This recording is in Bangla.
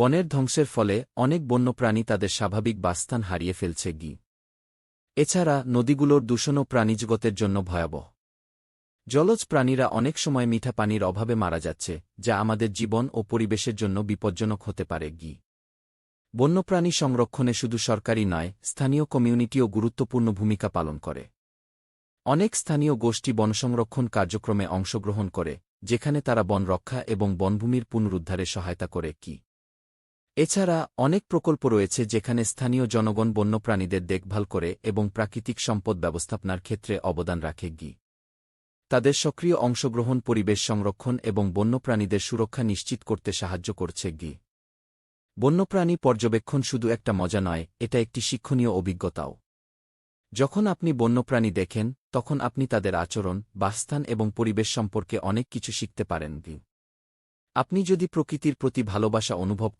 বনের ধ্বংসের ফলে অনেক বন্যপ্রাণী তাদের স্বাভাবিক বাসস্থান হারিয়ে ফেলছে গি। এছাড়া নদীগুলোর দূষণও প্রাণীজগতের জন্য ভয়াবহ। জলজ প্রাণীরা অনেক সময় মিঠা পানির অভাবে মারা যাচ্ছে, যা আমাদের জীবন ও পরিবেশের জন্য বিপজ্জনক হতে পারে গি। বন্যপ্রাণী সংরক্ষণে শুধু সরকারি নয়, স্থানীয় কমিউনিটিও গুরুত্বপূর্ণ ভূমিকা পালন করে। অনেক স্থানীয় গোষ্ঠী বনসংরক্ষণ কার্যক্রমে অংশগ্রহণ করে, যেখানে তারা বন রক্ষা এবং বনভূমির পুনরুদ্ধারে সহায়তা করে কি এছাড়া অনেক প্রকল্প রয়েছে যেখানে স্থানীয় জনগণ বন্যপ্রাণীদের দেখভাল করে এবং প্রাকৃতিক সম্পদ ব্যবস্থাপনার ক্ষেত্রে অবদান রাখে গি। তাদের সক্রিয় অংশগ্রহণ, পরিবেশ সংরক্ষণ এবং বন্যপ্রাণীদের সুরক্ষা নিশ্চিত করতে সাহায্য করছে গি। বন্যপ্রাণী পর্যবেক্ষণ শুধু একটা মজা নয়, এটা একটি শিক্ষণীয় অভিজ্ঞতাও। যখন আপনি বন্যপ্রাণী দেখেন, তখন আপনি তাদের আচরণ, বাসস্থান এবং পরিবেশ সম্পর্কে অনেক কিছু শিখতে পারেন গি। আপনি যদি প্রকৃতির প্রতি ভালোবাসা অনুভব